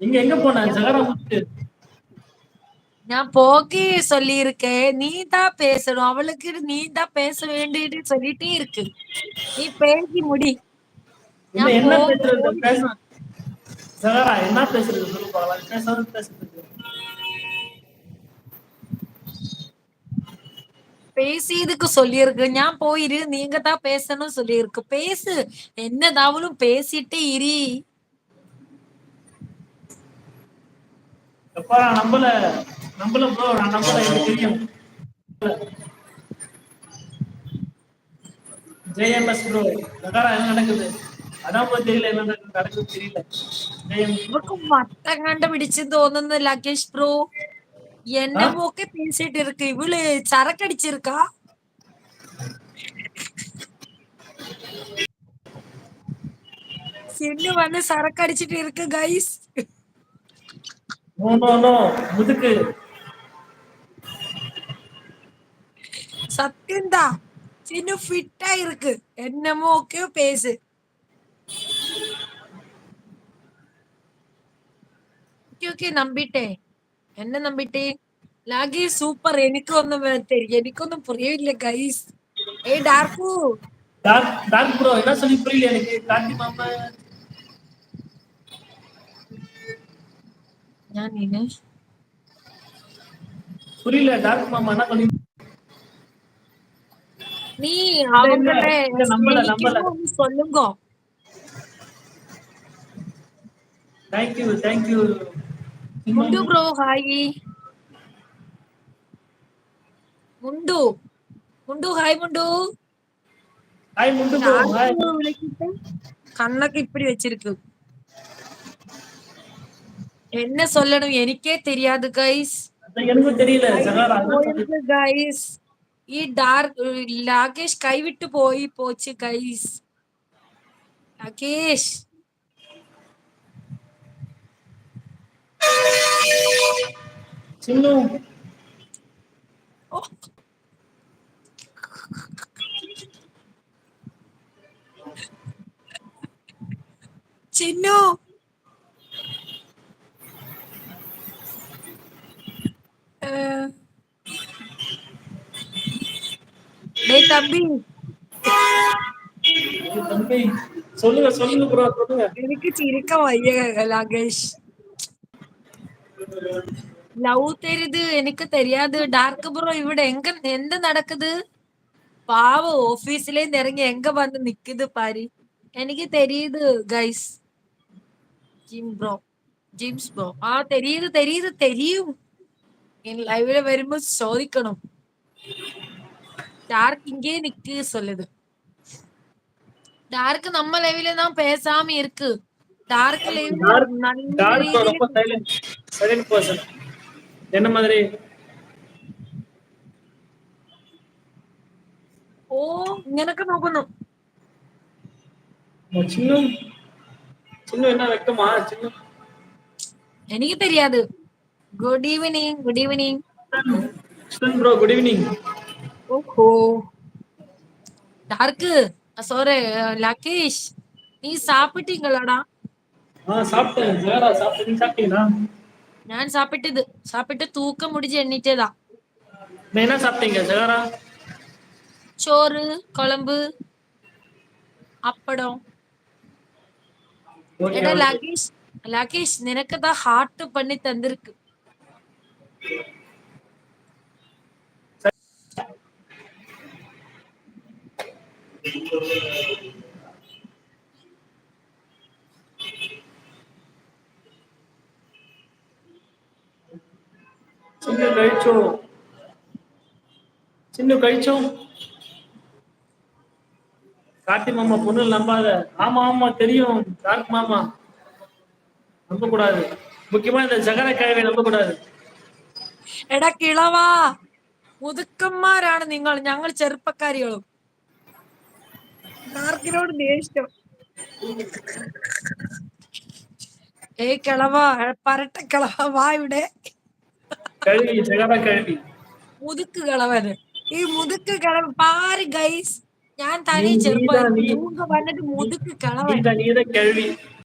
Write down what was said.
இங்க எங்க போன? முத்து நான் போக்கி சொல்லியிருக்கேன். நீ தான் பேசணும். அவளுக்கு நீ தான் பேச வேண்டியது சொல்லிட்டே இருக்கு. நீ பேசி முடி. நான் என்ன பேசுறது? பேச. ஜகரா என்ன பேசுறது சொல்லு பார்க்கலாம் பேசாத பேசுறது. பேசியதுக்கு சொல்லியிருக்கு. ஞான் போயிரு. நீங்க தான் பேசணும் சொல்லியிருக்கு. பேசு. என்னதாவளும் பேசிட்டே இரி. எப்பா நம்பல நம்பல ப்ரோ நான் நம்பல எனக்கு தெரியும் ஜேஎம்எஸ் ப்ரோ பிரகாரம் என்ன நடக்குது அதான் ப்ரோ தெரியல என்ன நடக்குது தெரியல மட்டங்காண்ட பிடிச்சு തോന്നുന്നു லகேஷ் ப்ரோ என்ன மூக்க பேசிட்டு இருக்கு இவளு சரக்கு அடிச்சிருக்கா சின்னு வந்து சரக்கு அடிச்சிட்டு இருக்கு கைஸ் நோ நோ நோ முதுக்கு சத்தியம்தான் சின்னு ஃபிட்டா இருக்கு என்னமோ ஓகே பேசு ஓகே ஓகே நம்பிட்டேன் என்ன நம்பிட்டேன் ലാഗി സൂപ്പർ എനിക്കൊന്നും தெரியும் എനിക്കൊന്നും புரியவில்லை கைஸ் ஏய் டார்க்கு டார்க் டார்க் ப்ரோ என்ன சொல்லி புரியல எனக்கு கார்த்தி மாமா ஞான் நீனு புரியல டாக்டர் மாமா என்ன பண்ணி நீ அவங்களே சொல்லுங்க. Thank you thank you Mundu bro hi Mundu Mundu hi முண்டு. ஹாய் முண்டு ப்ரோ ஹாய் கண்ணக்கு இப்படி வச்சிருக்கு. என்ன சொல்லணும் எனக்கே தெரியாது கைஸ் எனக்கும் தெரியல ஜகாரா அதான் சொல்லி- போயிருக்கு கைஸ் ഈ ഡാർക്ക് ലാകേഷ് കൈവിട്ട് പോയി പോച്ച് ഗൈസ് ലാകേഷ് சின்னு ഓ. ചിന്നു டேய் தம்பி தம்பி சொல்லுங்க சொல்லுங்க ப்ரோ சொல்லுங்க எனக்கு இருக்க வய்ய லாகேஷ் லவ் தெரியுது எனக்கு தெரியாது டார்க் ப்ரோ ഇവിടെ എങ്ക நடக்குது നടക്കുത് ஆபீஸ்ல இருந்து இறங்கி எங்க வந்து നിക്കുത് பாரு எனக்கு தெரியுது guys gym bro gyms bro ஆ தெரியுது தெரியுது தெரியும் என் லைவ்ல വരുമ്പോ ചോദിക്കണം டார்க் இங்கே நிக்கு சொல்லுது டார்க் நம்ம லைவ்ல தான் பேசாம இருக்கு டார்க் லைவ்ல டார்க் நல்ல டார்க் രീതിയിൽ ரொம்ப சைலண்ட் சைலண்ட் பர்சன் என்ன மாதிரி ഓ ഇങ്ങനൊക്കെ നോക്കുന്നു சின்ன சின்ன என்ன வெக்கமா சின்ன എനിക്ക് தெரியாது good evening good evening Stan bro good evening ஓஹோ டார்க்கு சாரி லகேஷ் நீ சாப்பிட்டீங்களாடா? ஆ சாப்பிட்டேன். சாரா சாப்பிட்டீங்க சாப்பிட்டீங்களா? நான் சாப்பிட்டது சாப்பிட்டு தூக்கம் முடிஞ்சு எண்ணிட்டேதான். என்ன சாப்பிட்டீங்க சாரா சோறு குழம்பு அப்படம். லகேஷ் லகேஷ் நினக்கு ஹார்ட் பண்ணி தந்திருக்கு. சின்ன கழிச்சோம் சின்ன கழிச்சோம் கார்த்தி மாமா பொண்ணு நம்பாத. ஆமா ஆமா தெரியும். கார்த்தி மாமா நம்ப கூடாது முக்கியமா இந்த சகர கிழவை நம்ப கூடாது എടാ കിളവാ. മുതുക്കന്മാരാണ് നിങ്ങൾ. ഞങ്ങൾ ചെറുപ്പക്കാരികളും. ഏ കിളവാ. പരട്ട കിളവാ. വാ ഇവിടെ. മുതുക്ക് കിളവന്. ഈ മുതുക്ക് കിളവ് പാര് ഗൈസ് ഞാൻ തനി ചെറുപ്പം വന്നിട്ട് മുതുക്ക് കിളവൻ.